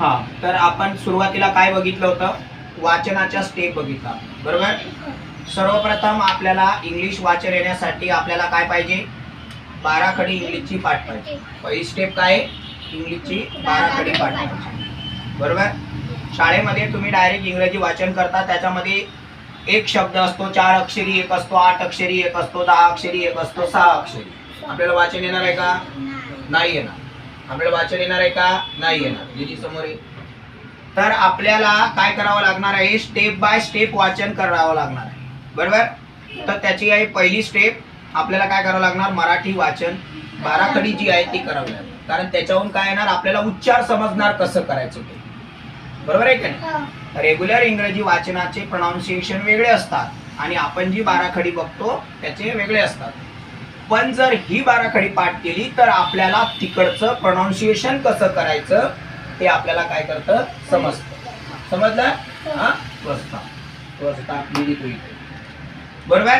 हा तर आपण सुरुवातीला काय बघितलं होतं? वाचनाच्या स्टेप बघितला. बरोबर? सर्वप्रथम आपल्याला इंग्लिश वाचन येण्यासाठी आपल्याला काय पाहिजे? बाराखडी इंग्लिशची पाठ पाहिजे. पहिली स्टेप काय? आहे? इंग्लिशची बाराखडी पाठ पाहिजे. बरोबर? शाळेमध्ये तुम्ही डायरेक्ट इंग्रजी वाचन करता त्याच्यामध्ये एक शब्द असतो चार अक्षरी एक असतो आठ अक्षरी एक असतो दहा अक्षरी एक असतो सहा अक्षरी. आपल्याला वाचन येणार आहे का? नाही येणार. आपल्याला वाचन येणार आहे का? नाही येणार. दिदी समोर आहे. तर आपल्याला काय करावं लागणार आहे? स्टेप बाय स्टेप वाचन करावं लागणार आहे. बरोबर? तर त्याची आहे पहिली स्टेप आपल्याला काय करावं लागणार? मराठी वाचन. बाराखडी जी आहे ती करावी लागेल. कारण त्याच्याहून काय येणार? आपल्याला उच्चार समजणार कसं करायचं ते. बरोबर आहे का नाही? रेग्युलर इंग्रजी वाचनाचे प्रोनाऊन्सिएशन वेगळे असतात. आणि आपण जी बाराखडी बघतो त्याचे वेगळे असतात. पण जर ही बाराखडी पाठ केली तर आपल्याला तिकडचं प्रोनाऊन्सिएशन कसं करायचं ते आपल्याला काय करतं? समजतं. समजलं? हा? स्वस्ता स्वस्ता मी लिहितो इथे बरोबर?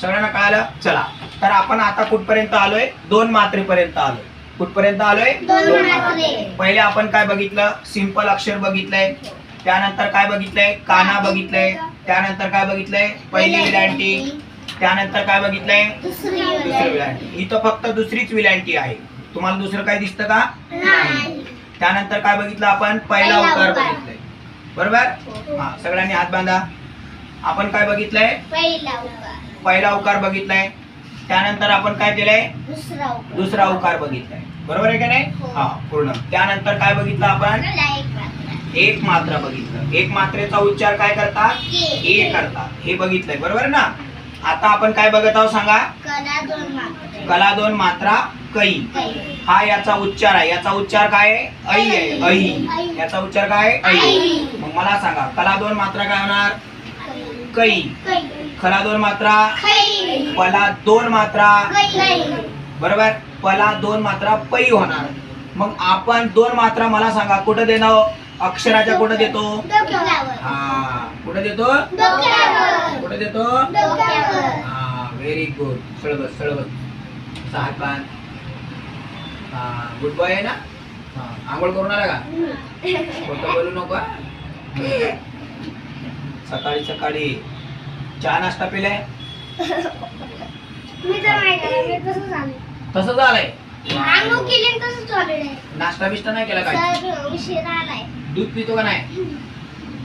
सगळ्यांना कळालं? चला. तर आपण आता कुठपर्यंत आलोय? दोन मात्रेपर्यंत आलोय. कुठपर्यंत आलोय? दोन मात्रे. पहिले आपण काय बघितलं? सिंपल अक्षर बघितलंय. त्यानंतर काय बघितलंय? काना बघितलंय. त्यानंतर काय बघितलंय? पहिली विलांटी त्यानंतर काय बघितलंय? दुसरी विलांटी इथं फक्त दुसरीच विलांटी आहे. तुम्हाला दुसरं काय दिसतं का? नाही. त्यानंतर काय बघितलं आपण? पहिला उकार. बघितलंय. बरोबर? हा सगळ्यांनी हात बांधा. आपण काय बघितलंय? पहिला उकार बघितलाय. त्यानंतर आपण काय केलंय? दुसरा उकार बघितलाय. बरोबर आहे का नाही? हो. हा पूर्ण. त्यानंतर काय बघितलं आपण? एक मात्रा. बघितलं. एक मात्रेचा उच्चार काय करतात. ए करतात. हे बघितलंय. बरोबर ना? आता आपण काय बघत आहोत सांगा कला दोन मात्रे. कला दोन मात्रा कै. हा याचा उच्चार आहे याचा उच्चार काय आहे ऐ आहे ऐ. याचा उच्चार काय आहे? ऐ. मग मला सांगा कला दोन मात्रा काय होणार कै. खला दोन मात्रा. पला दोन मात्रा. बरोबर पला दोन मात्रा पै होणार मग आपण दोन मात्रा मला सांगा कुठं देणार अक्षराच्या कुठं देतो. हा कुठं देतो. कुठं देतो गुड सळबस सळबस हात बांध. हा गुड बॉय आहे ना? हा आंघोळ करून आला का? खोटं बोलू नको. सकाळी सकाळी. चहा नाश्ता पिलाय? मी तर नाही केलं, मी तसंच झालं. तसं झालंय आंघोळ केली आणि तसंच झालेलं आहे. नाश्ता बिष्टा नाही केला काय? सर उशिरा आलाय. दूध पितो का नाही?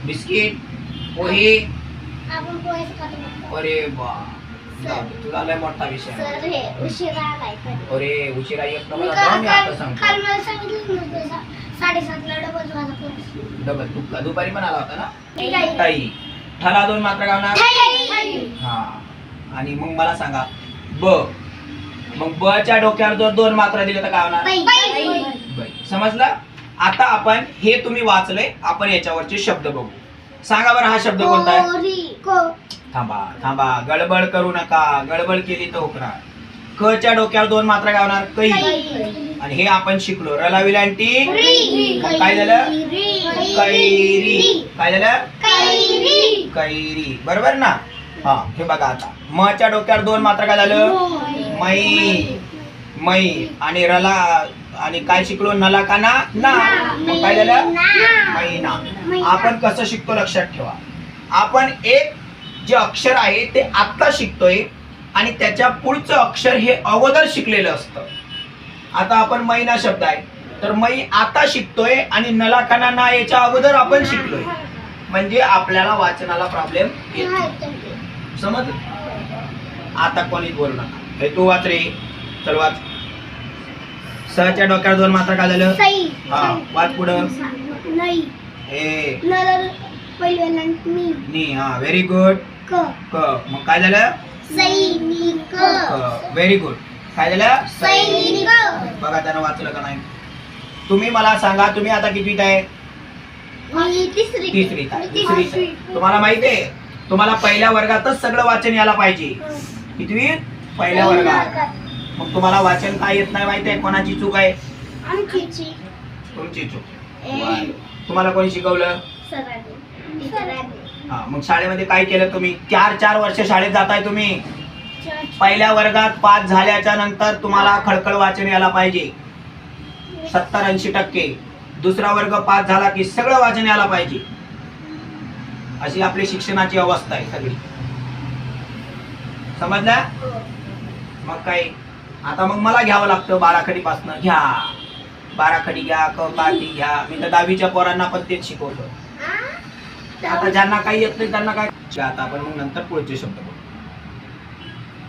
बिस्किट पोहे. आपण खातो फक्त. अरे दे, तुला लय मोठा विषय आहे. सर हे उशिरा आलाय कधी. अरे उशिरा येत मी नको काल जाऊ मी आता काल- सांगतो काल मला सांगितलं नव्हतं सा- साडेसातला डबल तू का दुपारी पण आला होता ना. ताई ठला दोन मात्र गावणार थाई. हा आणि मग मला सांगा ब मग ब च्या डोक्यावर जर दोन मात्रा दिल्या तर काय होणार. समजलं आता आपण हे तुम्ही वाचलंय आपण याच्यावरचे शब्द बघू सांगा बरं हा शब्द कोणता आहे कोरी. को. थांबा थांबा गडबड करू नका. गडबड केली तर होकणार. क च्या डोक्यावर दोन मात्रा काय होणार कै. आणि हे आपण शिकलो. रला विलांटी काय झालं? कैरी काय झालं? कैरी. बरोबर ना? हा हे बघा आता. म च्या डोक्यावर दोन मात्रा काय झालं? मै मै आणि रला आणि काय शिकलो? नला का ना. ना. मग काय झालं? ना. मैना मैना. आपण कसं शिकतो? लक्षात ठेवा. आपण एक जे अक्षर आहे ते आत्ता शिकतोय आणि त्याच्या पुढचं अक्षर हे अगोदर शिकलेलं असतं. आता आपण मैना शब्द आहे. तर मै आता शिकतोय आणि नलाकाना ना याच्या अगोदर आपण शिकलोय. म्हणजे आपल्याला वाचनाला प्रॉब्लेम येत. समज आता कोणीच बोलू नका. हे तू वाच रे. चल वाच. सहच्या डोक्यावर दोन मात्रा काय झालं. हा वाच पुढं. हे. नी. हा व्हेरी गुड क. मग काय झालं? सैनिक. व्हेरी गुड काय झालं? सैनिक. बघा त्यानं वाचलं का नाही? तुम्ही मला सांगा तुम्ही आता कितवीत आहे? तिसरीत. तिसरीत तुम्हाला माहिती आहे? तुम्हाला पहिल्या वर्गातच सगळं वाचन यायला पाहिजे. कितवीत? पहिल्या वर्गात. मग तुम्हाला वाचन काय येत नाही माहिती आहे? कोणाची चूक आहे? तुमची चूक. तुम्हाला कोणी शिकवलं? हा मग शाळेमध्ये काय केलं तुम्ही? चार चार वर्ष शाळेत जाताय तुम्ही. पहिल्या वर्गात पास झाल्याच्यानंतर तुम्हाला खळखळ वाचन यायला पाहिजे. सत्तर ऐंशी टक्के. दुसरा वर्ग पास झाला की सगळं वाचन यायला पाहिजे. अशी आपली शिक्षणाची अवस्था आहे सगळी. समजल्या मग काय? आता मग मला घ्यावं लागतं बाराखडीपासनं. घ्या. बाराखडी घ्या कपाटी घ्या. मी तर दहावीच्या पोरांना पण तेच शिकवतो. आता ज्यांना काही येत नाही त्यांना काय? आता आपण मग नंतर पुढचे शब्द बोलू.